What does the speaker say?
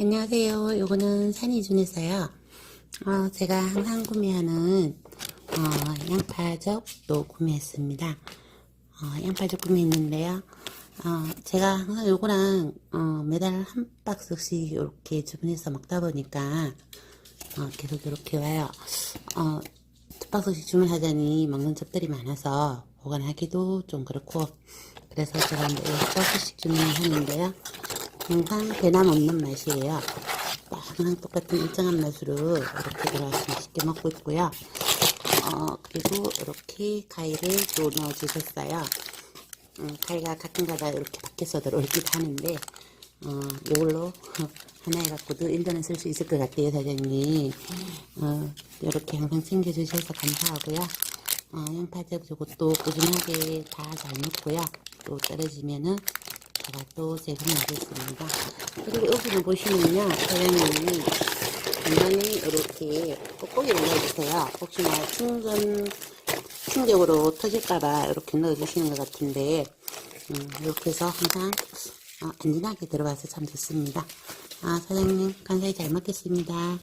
안녕하세요. 요거는 산이준에서요. 어, 제가 항상 구매하는 어, 양파젓도 구매했습니다. 어, 양파젓 구매했는데요. 어, 제가 항상 요거랑 어, 매달 한 박스씩 이렇게 주문해서 먹다 보니까 어, 계속 이렇게 와요. 어, 두 박스씩 주문하자니 먹는 접들이 많아서 보관하기도 좀 그렇고 그래서 제가 이제 박스씩 주문을 하는데요. 항상 배남 없는 맛이에요. 항상 똑같은 일정한 맛으로 이렇게 들어가서 맛있게 먹고 있고요. 어, 그리고 이렇게 가위를 또 넣어주셨어요. 음, 가위가 가끔가다 이렇게 밖에서 들어올기도 하는데, 어, 이걸로 하나 해갖고도 1년은 쓸수 있을 것 같아요, 사장님. 어, 이렇게 항상 챙겨주셔서 감사하고요. 어, 양파즙 이것도 꾸준하게 다 잘 넣고요. 또 떨어지면은 제가 또 제공하겠습니다. 그리고 여기는 보시면요, 사장님이 중간에 이렇게 뽁뽁이를 넣어주세요. 혹시나 충전, 충격으로 터질까봐 이렇게 넣어주시는 것 같은데, 음, 이렇게 해서 항상 어, 안전하게 들어가서 참 좋습니다. 아, 사장님, 감사히 잘 먹겠습니다.